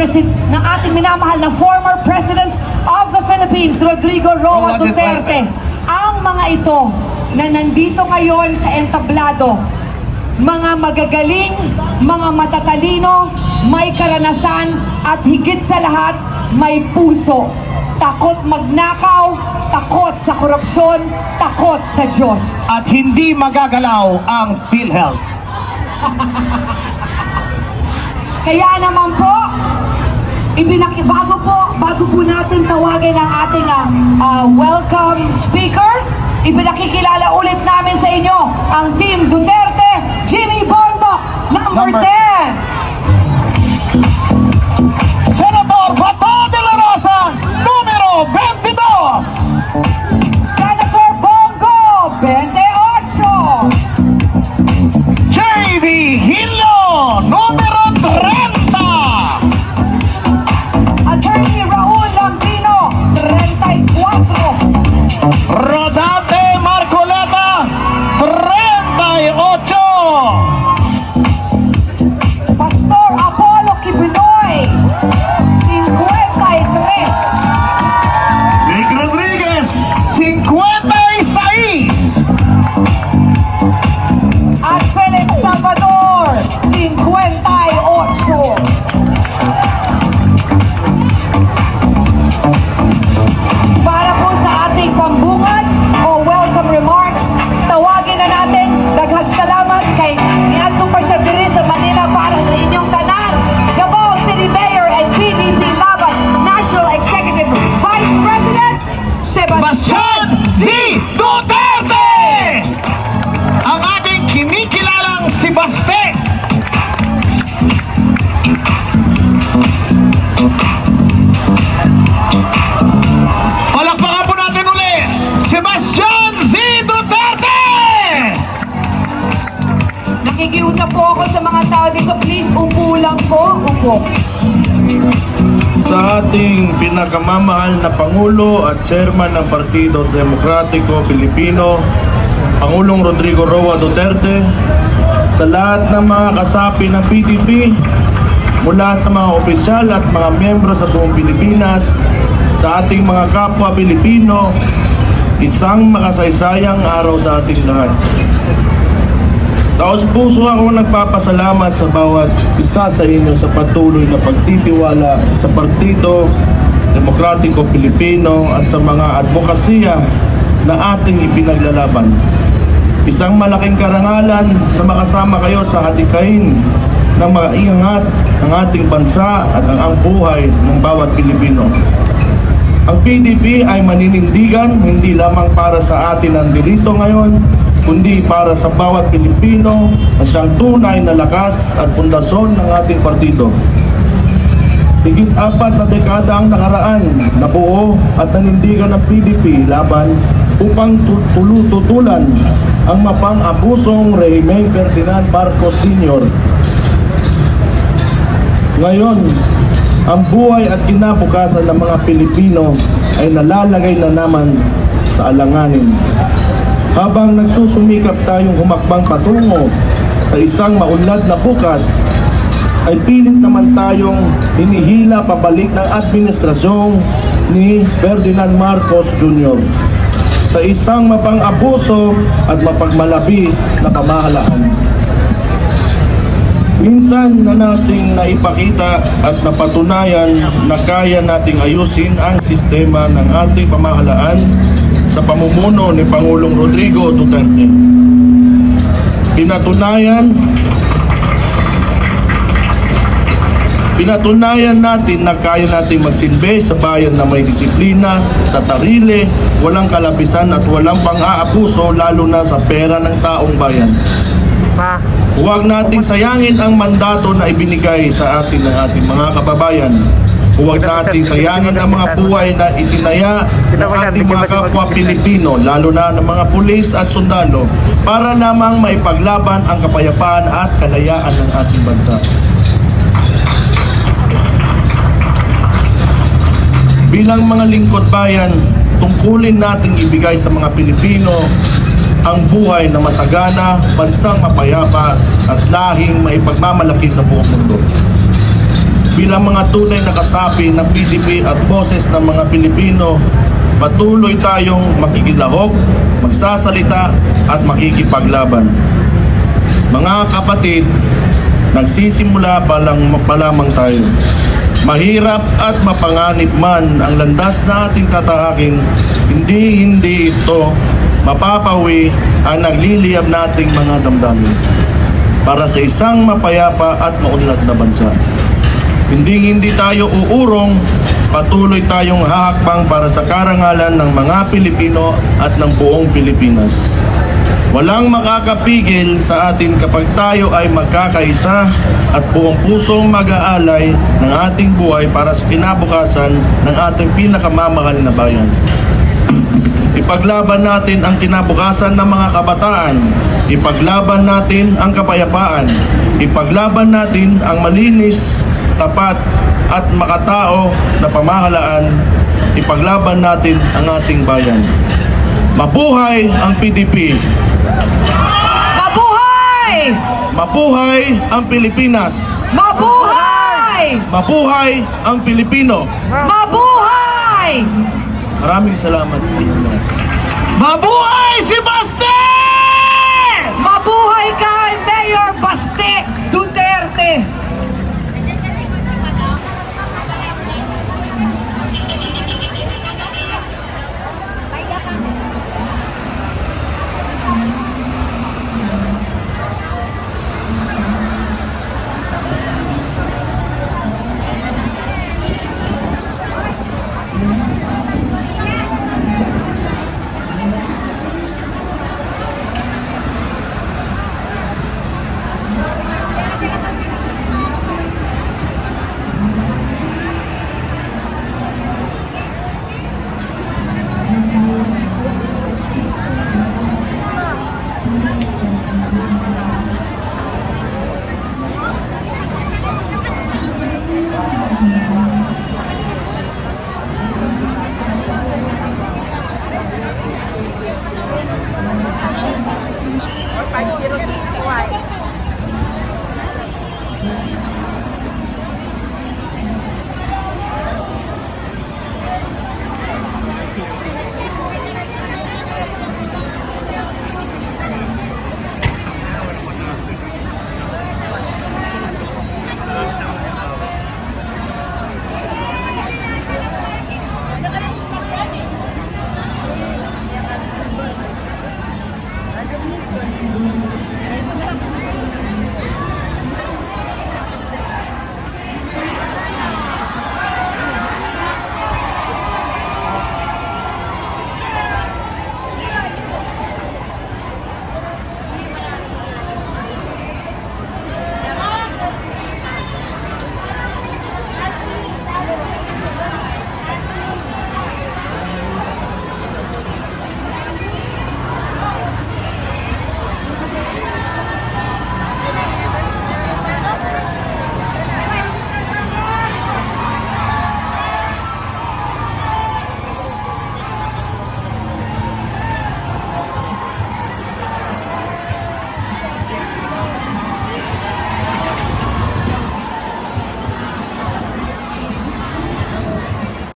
presid ng ating minamahal na former President of the Philippines, Rodrigo Roa Roa Duterte. Ang mga ito na nandito ngayon sa entablado, mga magagaling, mga matatalino, may karanasan at higit sa lahat, may puso. Takot magnakaw, takot sa korupsyon, takot sa Diyos. At hindi magagalaw ang PhilHealth. Kaya naman po, ibinaki bago po, bago po natin tawagin ang ating ah, welcome speaker, ibinakikilala ulit namin sa inyo ang Team Duterte, Jimmy Bondo, number, Number 10. Bastian Z. Duterte! Ang ating kinikilalang si Baste. Palakpakan po natin ulit, Sebastian Z. Duterte! Nakikiusap po ako sa mga tao dito. Please, upo lang po. Upo. Sa ating pinakamamahal na Pangulo at Chairman ng Partido Demokratiko Pilipino, Pangulong Rodrigo Roa Duterte, sa lahat ng mga kasapi ng PDP, mula sa mga opisyal at mga miyembro sa buong Pilipinas, sa ating mga kapwa Pilipino, isang makasaysayang araw sa ating lahat. Taos puso ako nagpapasalamat sa bawat isa sa inyo sa patuloy na pagtitiwala sa Partido Demokratiko Pilipino at sa mga advokasya na ating ipinaglalaban. Isang malaking karangalan na makasama kayo sa hatikain ng mga iangat ng ating bansa at ang, ang buhay ng bawat Pilipino. Ang PDP ay maninindigan hindi lamang para sa atin ang delito ngayon, kundi para sa bawat Pilipino na siyang tunay na lakas at pundasyon ng ating partido. Higit apat na dekada ang nakaraan na buo at nanindigan ng PDP laban upang tu- tulu-tutulan ang mapang-abusong Rehimeng Ferdinand Marcos Sr. Ngayon, ang buhay at kinabukasan ng mga Pilipino ay nalalagay na naman sa alanganin. Habang nagsusumikap tayong humakbang patungo sa isang maunlad na bukas, ay pilit naman tayong hinihila pabalik ng administrasyong ni Ferdinand Marcos Jr. sa isang mapang-abuso at mapagmalabis na pamahalaan. Minsan na nating naipakita at napatunayan na kaya nating ayusin ang sistema ng ating pamahalaan sa pamumuno ni Pangulong Rodrigo Duterte. Pinatunayan Pinatunayan natin na kaya nating magsilbi sa bayan na may disiplina, sa sarili, walang kalapisan at walang pang-aapuso lalo na sa pera ng taong bayan. Huwag nating sayangin ang mandato na ibinigay sa atin ng ating mga kababayan. Huwag nating sayangin ang mga buhay na itinaya ng ating mga kapwa Pilipino, lalo na ng mga pulis at sundalo, para lamang maipaglaban ang kapayapaan at kalayaan ng ating bansa. Bilang mga lingkod bayan, tungkulin nating ibigay sa mga Pilipino ang buhay na masagana, bansang mapayapa at lahing maipagmamalaki sa buong mundo. Bilang mga tunay na kasapi ng PDP at boses ng mga Pilipino, patuloy tayong makikilahok, magsasalita at makikipaglaban. Mga kapatid, nagsisimula pa lang pa tayo. Mahirap at mapanganib man ang landas na ating tatahakin, hindi hindi ito mapapawi ang nagliliyab nating mga damdamin para sa isang mapayapa at maunlad na bansa. Hindi hindi tayo uurong, patuloy tayong hahakbang para sa karangalan ng mga Pilipino at ng buong Pilipinas. Walang makakapigil sa atin kapag tayo ay magkakaisa at buong pusong mag-aalay ng ating buhay para sa kinabukasan ng ating pinakamamahal na bayan. Ipaglaban natin ang kinabukasan ng mga kabataan. Ipaglaban natin ang kapayapaan. Ipaglaban natin ang malinis, tapat at makatao na pamahalaan. Ipaglaban natin ang ating bayan. Mabuhay ang PDP! Mabuhay! Mabuhay ang Pilipinas! Mabuhay! Mabuhay ang Pilipino! Mabuhay! Maraming salamat sa inyo. Mabuhay si Baste! Mabuhay kay Mayor Baste quiero